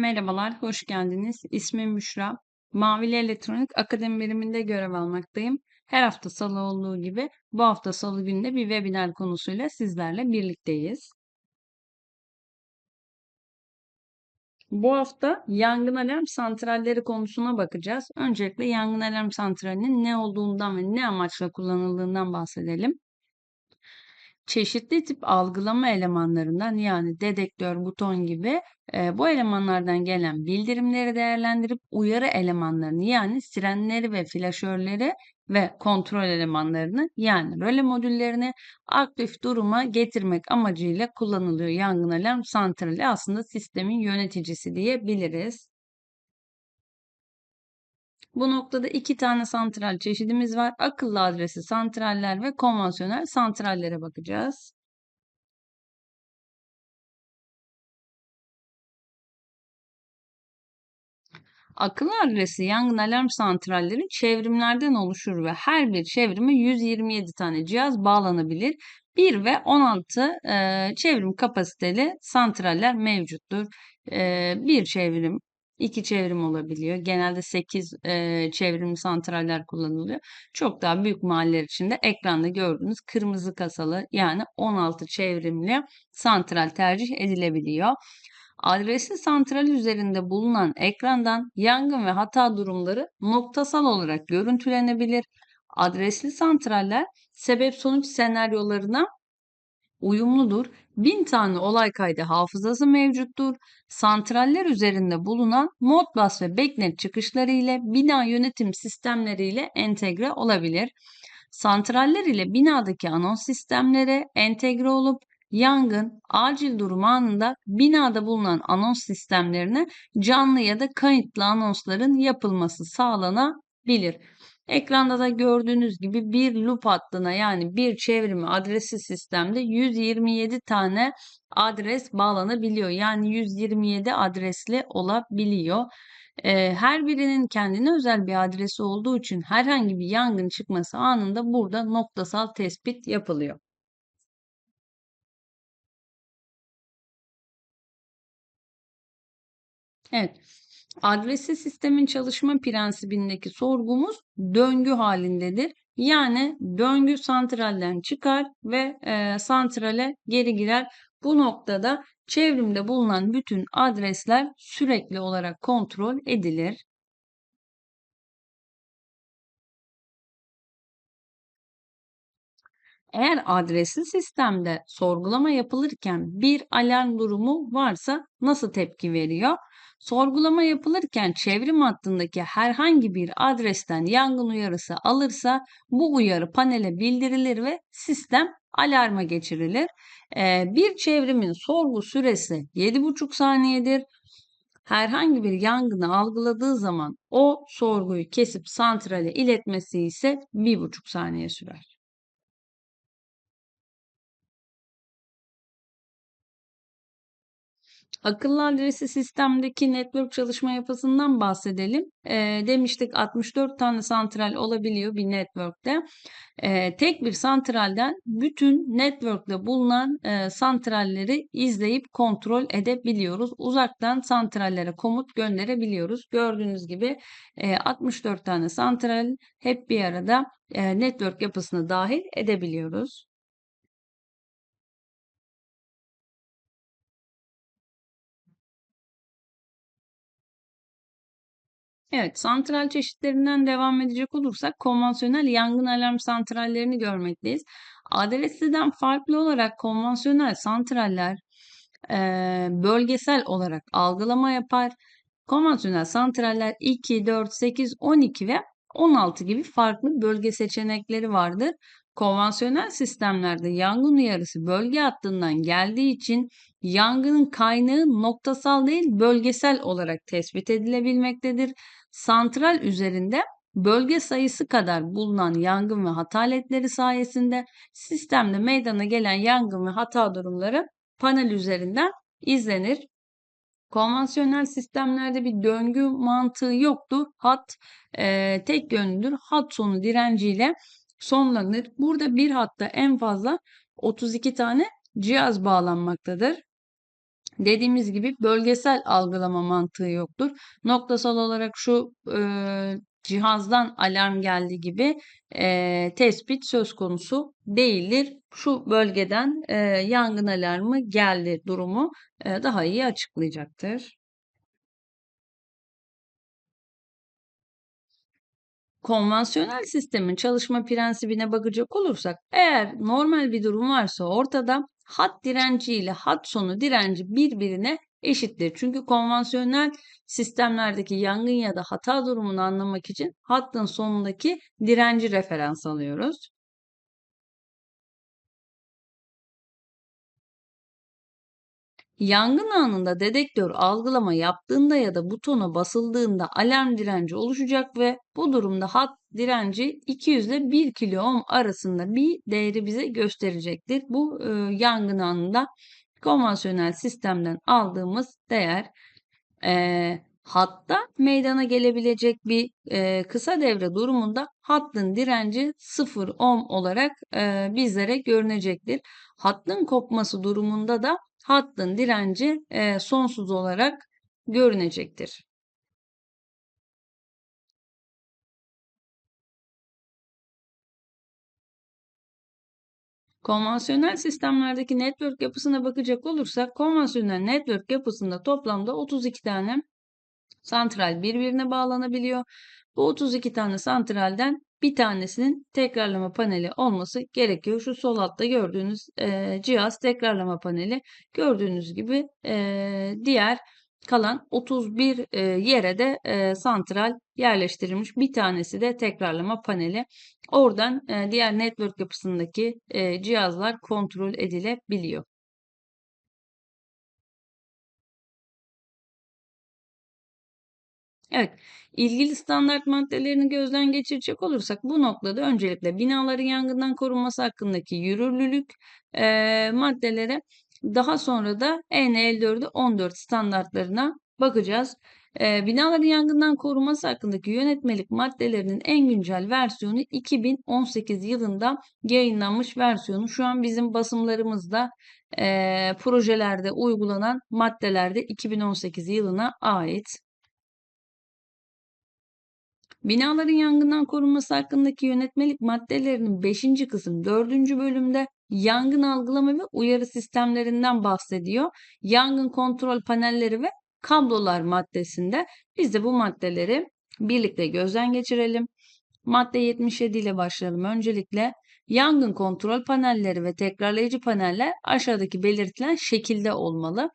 Merhabalar, hoş geldiniz. İsmim Büşra. Mavili Elektronik Akademi biriminde görev almaktayım. Her hafta salı olduğu gibi bu hafta salı günde bir webinar konusuyla sizlerle birlikteyiz. Bu hafta yangın alarm santralleri konusuna bakacağız. Öncelikle yangın alarm santralinin ne olduğundan ve ne amaçla kullanıldığından bahsedelim çeşitli tip algılama elemanlarından yani dedektör, buton gibi e, bu elemanlardan gelen bildirimleri değerlendirip uyarı elemanlarını yani sirenleri ve flaşörleri ve kontrol elemanlarını yani röle modüllerini aktif duruma getirmek amacıyla kullanılıyor. Yangın alarm santrali aslında sistemin yöneticisi diyebiliriz. Bu noktada iki tane santral çeşidimiz var. Akıllı adresi santraller ve konvansiyonel santrallere bakacağız. Akıllı adresi yangın alarm santralleri çevrimlerden oluşur ve her bir çevrime 127 tane cihaz bağlanabilir. 1 ve 16 e, çevrim kapasiteli santraller mevcuttur. E, bir çevrim iki çevrim olabiliyor. Genelde 8 e, çevrimli santraller kullanılıyor. Çok daha büyük mahalleler içinde ekranda gördüğünüz kırmızı kasalı yani 16 çevrimli santral tercih edilebiliyor. Adresli santral üzerinde bulunan ekrandan yangın ve hata durumları noktasal olarak görüntülenebilir. Adresli santraller sebep sonuç senaryolarına uyumludur. Bin tane olay kaydı hafızası mevcuttur. Santraller üzerinde bulunan Modbus ve Backnet çıkışları ile bina yönetim sistemleri ile entegre olabilir. Santraller ile binadaki anons sistemleri entegre olup yangın, acil durum anında binada bulunan anons sistemlerine canlı ya da kayıtlı anonsların yapılması sağlanabilir. Ekranda da gördüğünüz gibi bir loop hattına yani bir çevrimi adresi sistemde 127 tane adres bağlanabiliyor. Yani 127 adresli olabiliyor. Her birinin kendine özel bir adresi olduğu için herhangi bir yangın çıkması anında burada noktasal tespit yapılıyor. Evet. Adresli sistemin çalışma prensibindeki sorgumuz döngü halindedir. Yani döngü santralden çıkar ve e, santrale geri girer. Bu noktada çevrimde bulunan bütün adresler sürekli olarak kontrol edilir. Eğer adresli sistemde sorgulama yapılırken bir alarm durumu varsa nasıl tepki veriyor? Sorgulama yapılırken çevrim hattındaki herhangi bir adresten yangın uyarısı alırsa bu uyarı panele bildirilir ve sistem alarma geçirilir. Ee, bir çevrimin sorgu süresi 7,5 saniyedir. Herhangi bir yangını algıladığı zaman o sorguyu kesip santrale iletmesi ise 1,5 saniye sürer. Akıllı adresi sistemdeki network çalışma yapısından bahsedelim. E, demiştik 64 tane santral olabiliyor bir network'te. E, tek bir santralden bütün network'te bulunan e, santralleri izleyip kontrol edebiliyoruz. Uzaktan santrallere komut gönderebiliyoruz. Gördüğünüz gibi e, 64 tane santral hep bir arada e, network yapısına dahil edebiliyoruz. Evet, santral çeşitlerinden devam edecek olursak konvansiyonel yangın alarm santrallerini görmekteyiz. Adresliden farklı olarak konvansiyonel santraller e, bölgesel olarak algılama yapar. Konvansiyonel santraller 2, 4, 8, 12 ve 16 gibi farklı bölge seçenekleri vardır. Konvansiyonel sistemlerde yangın uyarısı bölge hattından geldiği için yangının kaynağı noktasal değil bölgesel olarak tespit edilebilmektedir. Santral üzerinde bölge sayısı kadar bulunan yangın ve hata aletleri sayesinde sistemde meydana gelen yangın ve hata durumları panel üzerinden izlenir. Konvansiyonel sistemlerde bir döngü mantığı yoktur. Hat e, tek yönlüdür. Hat sonu direnciyle sonlanır. Burada bir hatta en fazla 32 tane cihaz bağlanmaktadır. Dediğimiz gibi bölgesel algılama mantığı yoktur. Noktasal olarak şu e, cihazdan alarm geldi gibi e, tespit söz konusu değildir. Şu bölgeden e, yangın alarmı geldi durumu e, daha iyi açıklayacaktır. Konvansiyonel sistemin çalışma prensibine bakacak olursak eğer normal bir durum varsa ortada hat direnci ile hat sonu direnci birbirine eşittir. Çünkü konvansiyonel sistemlerdeki yangın ya da hata durumunu anlamak için hattın sonundaki direnci referans alıyoruz. Yangın anında dedektör algılama yaptığında ya da butona basıldığında alarm direnci oluşacak ve bu durumda hat direnci 200 ile 1 kilo ohm arasında bir değeri bize gösterecektir. Bu e, yangın anında konvansiyonel sistemden aldığımız değer. E, hatta meydana gelebilecek bir e, kısa devre durumunda hattın direnci 0 ohm olarak e, bizlere görünecektir. Hattın kopması durumunda da hattın direnci e, sonsuz olarak görünecektir. Konvansiyonel sistemlerdeki network yapısına bakacak olursak konvansiyonel network yapısında toplamda 32 tane santral birbirine bağlanabiliyor. Bu 32 tane santralden bir tanesinin tekrarlama paneli olması gerekiyor. Şu sol altta gördüğünüz e, cihaz tekrarlama paneli. Gördüğünüz gibi e, diğer kalan 31 e, yere de e, santral yerleştirilmiş. Bir tanesi de tekrarlama paneli. Oradan e, diğer network yapısındaki e, cihazlar kontrol edilebiliyor. Evet, ilgili standart maddelerini gözden geçirecek olursak bu noktada öncelikle binaların yangından korunması hakkındaki yürürlülük e, maddelere daha sonra da EN54'ü 14 standartlarına bakacağız. E, binaların yangından korunması hakkındaki yönetmelik maddelerinin en güncel versiyonu 2018 yılında yayınlanmış versiyonu. Şu an bizim basımlarımızda e, projelerde uygulanan maddelerde 2018 yılına ait. Binaların yangından korunması hakkındaki yönetmelik maddelerinin 5. kısım 4. bölümde yangın algılama ve uyarı sistemlerinden bahsediyor. Yangın kontrol panelleri ve kablolar maddesinde biz de bu maddeleri birlikte gözden geçirelim. Madde 77 ile başlayalım. Öncelikle yangın kontrol panelleri ve tekrarlayıcı paneller aşağıdaki belirtilen şekilde olmalı.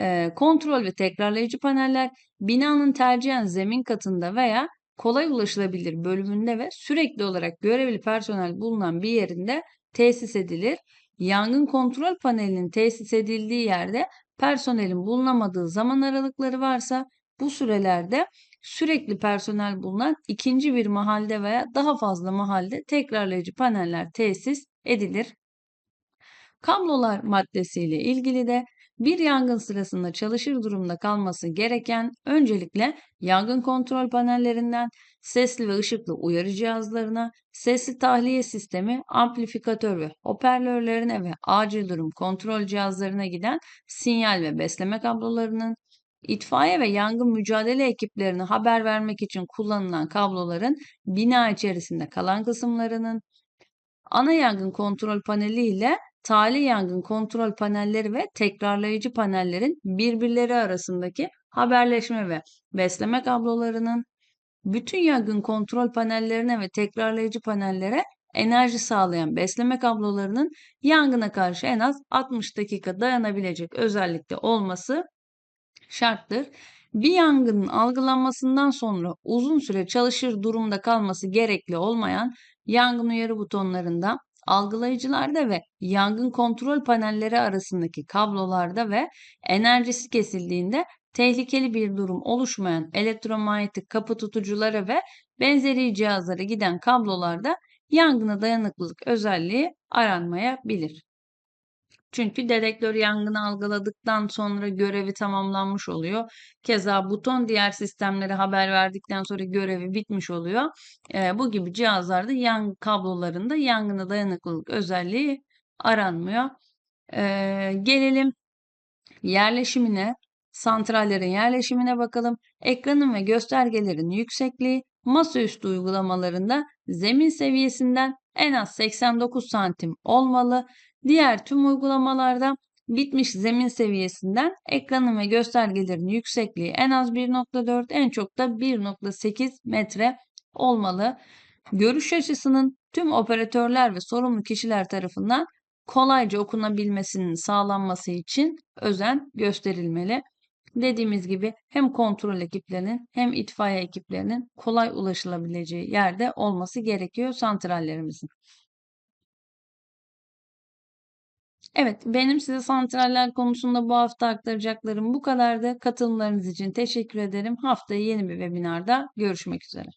Ee, kontrol ve tekrarlayıcı paneller binanın tercihen zemin katında veya kolay ulaşılabilir bölümünde ve sürekli olarak görevli personel bulunan bir yerinde tesis edilir. Yangın kontrol panelinin tesis edildiği yerde personelin bulunamadığı zaman aralıkları varsa bu sürelerde sürekli personel bulunan ikinci bir mahalde veya daha fazla mahalde tekrarlayıcı paneller tesis edilir. Kablolar maddesiyle ilgili de bir yangın sırasında çalışır durumda kalması gereken öncelikle yangın kontrol panellerinden sesli ve ışıklı uyarı cihazlarına, sesli tahliye sistemi, amplifikatör ve hoparlörlerine ve acil durum kontrol cihazlarına giden sinyal ve besleme kablolarının, itfaiye ve yangın mücadele ekiplerine haber vermek için kullanılan kabloların bina içerisinde kalan kısımlarının, ana yangın kontrol paneli ile tali yangın kontrol panelleri ve tekrarlayıcı panellerin birbirleri arasındaki haberleşme ve besleme kablolarının, bütün yangın kontrol panellerine ve tekrarlayıcı panellere enerji sağlayan besleme kablolarının yangına karşı en az 60 dakika dayanabilecek özellikte olması şarttır. Bir yangının algılanmasından sonra uzun süre çalışır durumda kalması gerekli olmayan yangın uyarı butonlarında algılayıcılarda ve yangın kontrol panelleri arasındaki kablolarda ve enerjisi kesildiğinde tehlikeli bir durum oluşmayan elektromanyetik kapı tutuculara ve benzeri cihazlara giden kablolarda yangına dayanıklılık özelliği aranmayabilir. Çünkü dedektör yangını algıladıktan sonra görevi tamamlanmış oluyor. Keza buton diğer sistemlere haber verdikten sonra görevi bitmiş oluyor. E, bu gibi cihazlarda yan kablolarında yangına dayanıklılık özelliği aranmıyor. E, gelelim yerleşimine, santrallerin yerleşimine bakalım. Ekranın ve göstergelerin yüksekliği, masaüstü uygulamalarında zemin seviyesinden en az 89 santim olmalı. Diğer tüm uygulamalarda bitmiş zemin seviyesinden ekranın ve göstergelerin yüksekliği en az 1.4 en çok da 1.8 metre olmalı. Görüş açısının tüm operatörler ve sorumlu kişiler tarafından kolayca okunabilmesinin sağlanması için özen gösterilmeli. Dediğimiz gibi hem kontrol ekiplerinin hem itfaiye ekiplerinin kolay ulaşılabileceği yerde olması gerekiyor santrallerimizin. Evet, benim size santraller konusunda bu hafta aktaracaklarım bu kadardı. Katılımlarınız için teşekkür ederim. Haftaya yeni bir webinarda görüşmek üzere.